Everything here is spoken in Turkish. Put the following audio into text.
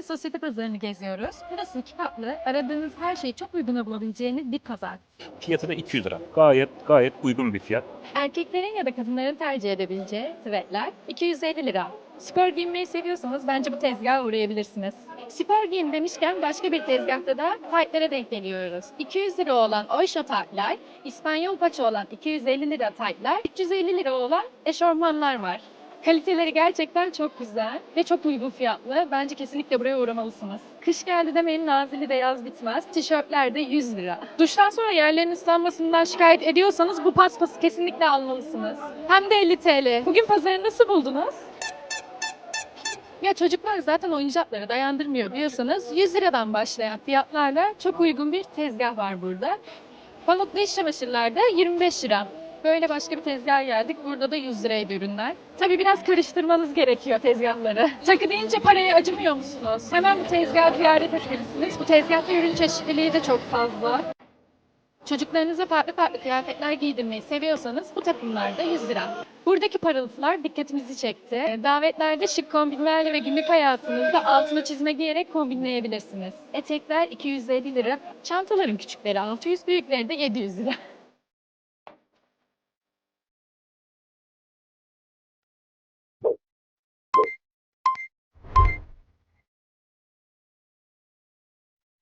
Yeni sosyete pazarını geziyoruz. Burası iki katlı, aradığınız her şeyi çok uyguna bulabileceğiniz bir pazar. Fiyatı da 200 lira. Gayet gayet uygun bir fiyat. Erkeklerin ya da kadınların tercih edebileceği sivetler 250 lira. Spor giyinmeyi seviyorsanız bence bu tezgaha uğrayabilirsiniz. Spor giyim demişken başka bir tezgahta da taytlara denk geliyoruz. 200 lira olan Oyşa taytlar, İspanyol paça olan 250 lira taytlar, 350 lira olan eşortmanlar var. Kaliteleri gerçekten çok güzel ve çok uygun fiyatlı. Bence kesinlikle buraya uğramalısınız. Kış geldi demeyin Nazilli de yaz bitmez. Tişörtler de 100 lira. Duştan sonra yerlerin ıslanmasından şikayet ediyorsanız bu paspası kesinlikle almalısınız. Hem de 50 TL. Bugün pazarı nasıl buldunuz? Ya çocuklar zaten oyuncakları dayandırmıyor diyorsanız 100 liradan başlayan fiyatlarla çok uygun bir tezgah var burada. Pamuklu iç çamaşırlar da 25 lira. Böyle başka bir tezgah geldik. Burada da 100 liraydı ürünler. Tabii biraz karıştırmanız gerekiyor tezgahları. Takı deyince paraya acımıyor musunuz? Hemen bu tezgahı ziyaret edebilirsiniz. Bu tezgahta ürün çeşitliliği de çok fazla. Çocuklarınıza farklı farklı kıyafetler giydirmeyi seviyorsanız bu takımlar da 100 lira. Buradaki parıltılar dikkatimizi çekti. Ee, Davetlerde şık kombinlerle ve günlük hayatınızda altına çizme giyerek kombinleyebilirsiniz. Etekler 250 lira, çantaların küçükleri 600, büyükleri de 700 lira.